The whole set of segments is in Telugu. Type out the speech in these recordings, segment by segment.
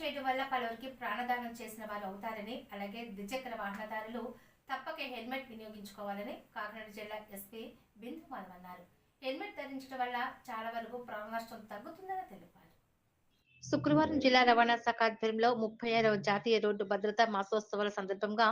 చేయడం వల్ల పలువురికి ప్రాణదానం చేసిన వారు అవుతారని అలాగే ద్విచక్ర వాహనదారులు తప్పక హెల్మెట్ వినియోగించుకోవాలని కాకినాడ జిల్లా ఎస్పీ బిందు అన్నారు. హెల్మెట్ ధరించడం వల్ల చాలా వరకు ప్రాణ నష్టం తగ్గుతుందని తెలిపారు. శుక్రవారం జిల్లా రవాణా శాఖ ఆధ్వర్యంలో ముప్పై ఆరవ జాతీయ రోడ్డు భద్రతా మాసోత్సవాల సందర్భంగా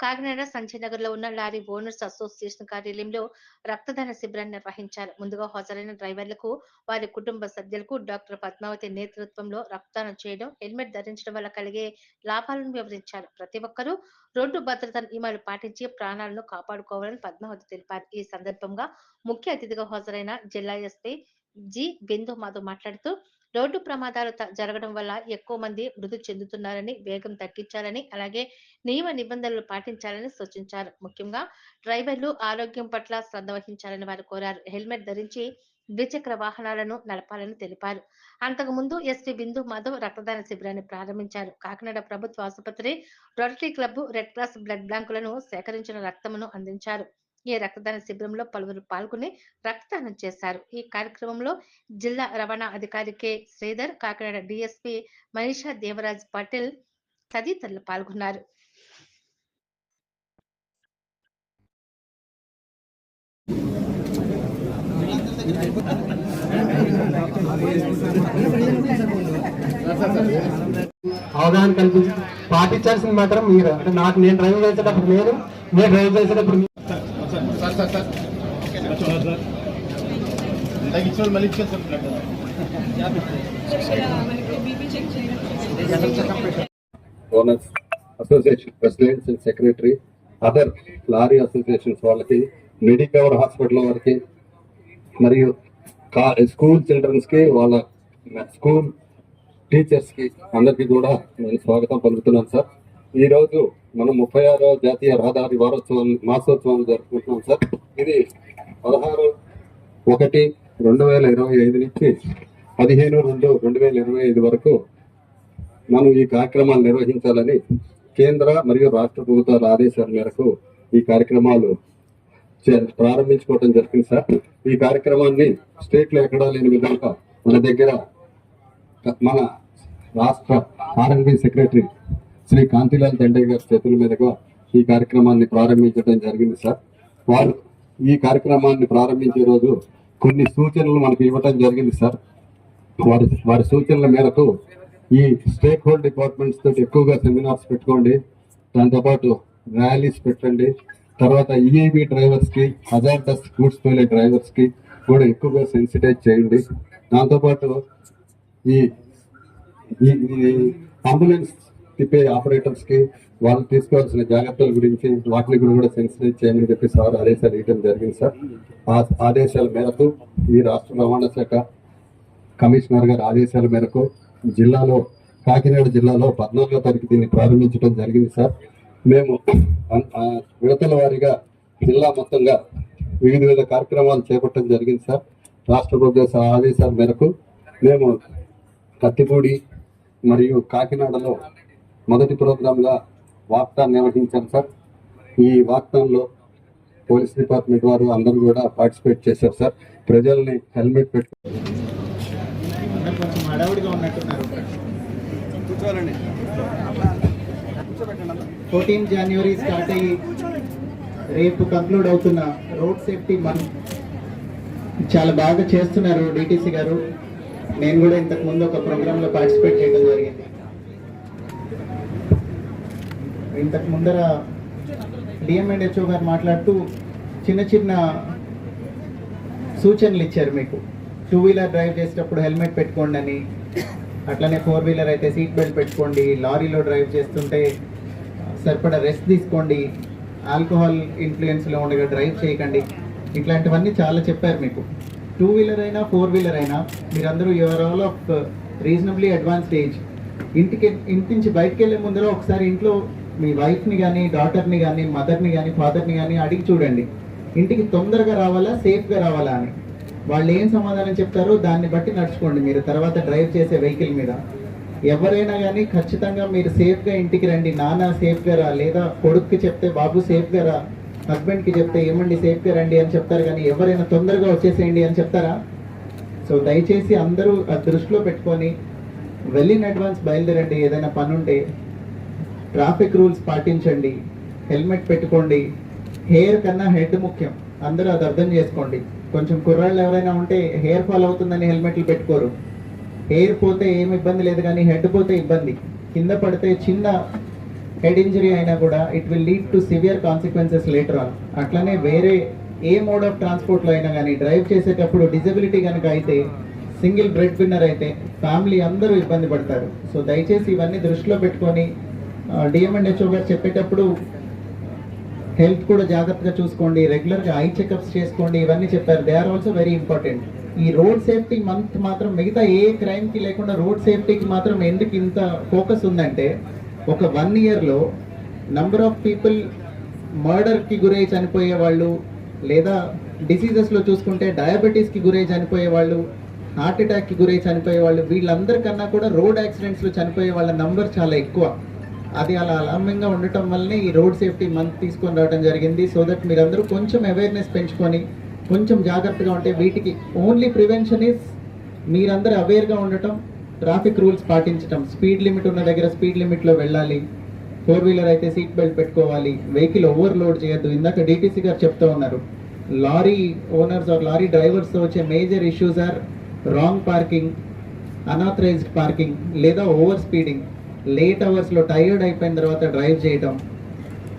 కాకినాడ సంజయ్ నగర్లో ఉన్న లారీ ఓనర్స్ అసోసియేషన్ కార్యాలయంలో రక్తదాన శిబిరాన్ని నిర్వహించారు. ముందుగా హాజరైన డ్రైవర్లకు వారి కుటుంబ సభ్యులకు డాక్టర్ పద్మావతి నేతృత్వంలో రక్తదానం చేయడం హెల్మెట్ ధరించడం వల్ల కలిగే లాభాలను వివరించారు. ప్రతి ఒక్కరూ రోడ్డు భద్రత నియమాలు పాటించి ప్రాణాలను కాపాడుకోవాలని పద్మావతి తెలిపారు. ఈ సందర్భంగా ముఖ్య అతిథిగా హాజరైన జిల్లా ఎస్పీ జి బిందు మాధవ్ మాట్లాడుతూ రోడ్డు ప్రమాదాలు జరగడం వల్ల ఎక్కువ మంది మృతి చెందుతున్నారని వేగం తగ్గించాలని అలాగే నియమ నిబంధనలు పాటించాలని సూచించారు. ముఖ్యంగా డ్రైవర్లు ఆరోగ్యం పట్ల శ్రద్ధ వహించాలని వారు కోరారు. హెల్మెట్ ధరించి ద్విచక్ర వాహనాలను నడపాలని తెలిపారు. అంతకు ముందు ఎస్పీ బిందు మాధవ్ రక్తదాన శిబిరాన్ని ప్రారంభించారు. కాకినాడ ప్రభుత్వ ఆసుపత్రి rotary club red cross blood బ్యాంకులను సేకరించిన రక్తమును అందించారు. ఈ రక్తదాన శిబిరంలో పలువురు పాల్గొని రక్తదానం చేశారు. ఈ కార్యక్రమంలో జిల్లా రవాణా అధికారి కె. శ్రీధర్ కాకినాడ డిఎస్పి మనీషా దేవరాజ్ పటేల్ తదితరులు పాల్గొన్నారు. అవగాహన కల్పించి పాటించాల్సింది మాత్రం మీరు. అంటే నాకు నేను డ్రైవ్ చేసేటప్పుడు నేను నేను డ్రైవ్ చేసేటప్పుడు మీరు. ఇందాక ఇచ్చిన వాళ్ళు మళ్ళీ ఇచ్చేస్తారు owners association presidents and secretary other lorry associations వాళ్ళకి మెడికవర్ హాస్పిటల్ వారికి మరియు కా- స్కూల్ చిల్డ్రన్స్కి వాళ్ళ స్కూల్ టీచర్స్కి అందరికి కూడా నేను స్వాగతం పలుకుతున్నాను సార్ ఈ రోజు మనం ముప్పై ఆరో జాతీయ రహదారి వారోత్సవాన్ని మాసోత్సవాన్ని జరుపుకుంటున్నాం సార్. ఇది పదహారు ఒకటి రెండు వేల ఇరవై ఐదు నుంచి పదిహేను రెండు రెండు వేల ఇరవై ఐదు వరకు మనం ఈ కార్యక్రమాలు నిర్వహించాలని కేంద్ర మరియు రాష్ట్ర ప్రభుత్వాల ఆదేశాల మేరకు ఈ కార్యక్రమాలు చే- ప్రారంభించుకోవడం జరిగింది సార్. ఈ కార్యక్రమాన్ని స్టేట్లో ఎక్కడా లేని విధంగా మన దగ్గర మన రాష్ట్ర ఆర్ఎన్బి సెక్రటరీ శ్రీ కాంతిలాల్ దండే గారి చేతుల మీదుగా ఈ కార్యక్రమాన్ని ప్రారంభించడం జరిగింది సార్. వారు ఈ కార్యక్రమాన్ని ప్రారంభించే రోజు కొన్ని సూచనలు మనకు ఇవ్వటం జరిగింది సార్. వారి వారి సూచనల మేరకు ఈ స్టేక్ హోల్డ్ డిపార్ట్మెంట్స్ తోటి ఎక్కువగా సెమినార్స్ పెట్టుకోండి. దాంతోపాటు ర్యాలీస్ పెట్టండి. తర్వాత ఈఏబి డ్రైవర్స్కి హజార్డస్ గూడ్స్ తోలే డ్రైవర్స్కి కూడా ఎక్కువగా సెన్సిటైజ్ చేయండి. దాంతోపాటు ఈ ఈ ఈ అంబులెన్స్ తిప్పే ఆపరేటర్స్కి వాళ్ళు తీసుకోవాల్సిన జాగ్రత్తల గురించి వాటిని కూడా సెన్సిటైజ్ చేయమని చెప్పి సార్ ఆదేశాలు ఇవ్వడం జరిగింది సార్. ఆ ఆదేశాల మేరకు ఈ రాష్ట్ర రవాణా శాఖ కమిషనర్ గారి ఆదేశాల మేరకు జిల్లాలో కాకినాడ జిల్లాలో పద్నాలుగో తారీఖు దీన్ని ప్రారంభించడం జరిగింది సార్. మేము విడతల వారీగా జిల్లా మొత్తంగా వివిధ వివిధ కార్యక్రమాలు చేపట్టడం జరిగింది సార్. రాష్ట్ర ప్రభుత్వ ఆదేశాల మేరకు మేము కత్తిపూడి మరియు కాకినాడలో మొదటి ప్రోగ్రాంగా వాక్థాన్ నిర్వహించాం సార్. ఈ వాక్థాన్లో పోలీస్ డిపార్ట్మెంట్ వారు అందరూ కూడా పార్టిసిపేట్ చేశారు సార్. ప్రజల్ని హెల్మెట్ పెట్టు ఉన్నట్టున్నారు ఫోర్టీన్ జనవరి స్టార్ట్ అయ్యి రేపు కంక్లూడ్ అవుతున్న రోడ్ సేఫ్టీ మంత్ చాలా బాగా చేస్తున్నారు డిటిసి గారు. నేను కూడా ఇంతకు ముందు ఒక ప్రోగ్రాంలో పార్టిసిపేట్ చేయడం జరిగింది. ఇంతకు ముందర డిఎంఎండ్హెచ్ఓ గారు మాట్లాడుతూ చిన్న చిన్న సూచనలు ఇచ్చారు మీకు. టూ వీలర్ డ్రైవ్ చేసేటప్పుడు హెల్మెట్ పెట్టుకోండి అని. అట్లనే ఫోర్ వీలర్ అయితే సీట్ బెల్ట్ పెట్టుకోండి. లారీలో డ్రైవ్ చేస్తుంటే సరిపడా రెస్ట్ తీసుకోండి. ఆల్కహాల్ ఇన్ఫ్లుయెన్స్లో ఉండగా డ్రైవ్ చేయకండి. ఇట్లాంటివన్నీ చాలా చెప్పారు మీకు. టూ వీలర్ అయినా ఫోర్ వీలర్ అయినా మీరందరూ your all of reasonably advanced age ఇంటికి ఇంటి నుంచి బయటకు వెళ్ళే ముందర ఒకసారి ఇంట్లో మీ వైఫ్ని కానీ డాటర్ని కానీ మదర్ని కానీ ఫాదర్ని కానీ అడిగి చూడండి. ఇంటికి తొందరగా రావాలా సేఫ్గా రావాలా అని. వాళ్ళు ఏం సమాధానం చెప్తారో దాన్ని బట్టి నడుచుకోండి. మీరు తర్వాత డ్రైవ్ చేసే వెహికల్ మీద. ఎవరైనా కానీ ఖచ్చితంగా మీరు సేఫ్గా ఇంటికి రండి. నాన్న సేఫ్గా రా లేదా కొడుక్కి చెప్తే బాబు సేఫ్గా రా హస్బెండ్కి చెప్తే ఏమండి సేఫ్గా రండి అని చెప్తారు కానీ ఎవరైనా తొందరగా వచ్చేసేయండి అని చెప్తారా? సో దయచేసి అందరూ దృష్టిలో పెట్టుకొని వెళ్ళిన అడ్వాన్స్ బయలుదేరండి. ఏదైనా పని ఉంటే ట్రాఫిక్ రూల్స్ పాటించండి. హెల్మెట్ పెట్టుకోండి. హెయిర్ కన్నా హెడ్ ముఖ్యం. అందరూ అది అర్థం చేసుకోండి. కొంచెం కుర్రాళ్ళు ఎవరైనా ఉంటే హెయిర్ ఫాల్ అవుతుందని హెల్మెట్లు పెట్టుకోరు. హెయిర్ పోతే ఏమి ఇబ్బంది లేదు కానీ హెడ్ పోతే ఇబ్బంది. కింద పడితే చిన్న హెడ్ ఇంజరీ అయినా కూడా it will lead to severe consequences later on అట్లనే వేరే ఏ మోడ్ ఆఫ్ ట్రాన్స్పోర్ట్లో అయినా కానీ డ్రైవ్ చేసేటప్పుడు డిజబిలిటీ కనుక అయితే సింగిల్ బ్రెడ్ విన్నర్ అయితే ఫ్యామిలీ అందరూ ఇబ్బంది పడతారు. సో దయచేసి ఇవన్నీ దృష్టిలో పెట్టుకొని డిఎంఎండ్హెచ్ఓ గారు చెప్పేటప్పుడు హెల్త్ కూడా జాగ్రత్తగా చూసుకోండి రెగ్యులర్గా ఐ చెకప్స్ చేసుకోండి ఇవన్నీ చెప్పారు. They are also very important ఈ రోడ్ సేఫ్టీ మంత్ మాత్రం మిగతా ఏ క్రైమ్కి లేకుండా రోడ్ సేఫ్టీకి మాత్రం ఎందుకు ఇంత ఫోకస్ ఉందంటే ఒక వన్ ఇయర్లో నంబర్ ఆఫ్ పీపుల్ మర్డర్కి గురై చనిపోయే వాళ్ళు లేదా డిసీజెస్లో చూసుకుంటే డయాబెటీస్కి గురై చనిపోయే వాళ్ళు హార్ట్ అటాక్కి గురై చనిపోయే వాళ్ళు వీళ్ళందరికన్నా కూడా రోడ్ యాక్సిడెంట్స్లో చనిపోయే వాళ్ళ నంబర్ చాలా ఎక్కువ. అది అలా అలమ్యంగా ఉండటం వల్లనే ఈ రోడ్ సేఫ్టీ మంత్ తీసుకొని రావడం జరిగింది. సో దట్ మీరందరూ కొంచెం అవేర్నెస్ పెంచుకొని కొంచెం జాగ్రత్తగా ఉంటే వీటికి ఓన్లీ ప్రివెన్షన్ ఇస్ మీరందరూ అవేర్గా ఉండటం ట్రాఫిక్ రూల్స్ పాటించటం. స్పీడ్ లిమిట్ ఉన్న దగ్గర స్పీడ్ లిమిట్లో వెళ్ళాలి. ఫోర్ వీలర్ అయితే సీట్ బెల్ట్ పెట్టుకోవాలి. వెహికల్ ఓవర్లోడ్ చేయొద్దు. ఇందాక డీటీసీ గారు చెప్తూ ఉన్నారు. లారీ ఓనర్స్ ఆర్ లారీ డ్రైవర్స్తో వచ్చే major issues are wrong parking unauthorized parking లేదా ఓవర్ స్పీడింగ్ లేట్ అవర్స్లో టైర్డ్ అయిపోయిన తర్వాత డ్రైవ్ చేయటం.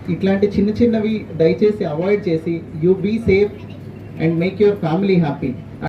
ఇట్లాంటి చిన్న చిన్నవి దయచేసి అవాయిడ్ చేసి you be safe and make your family happy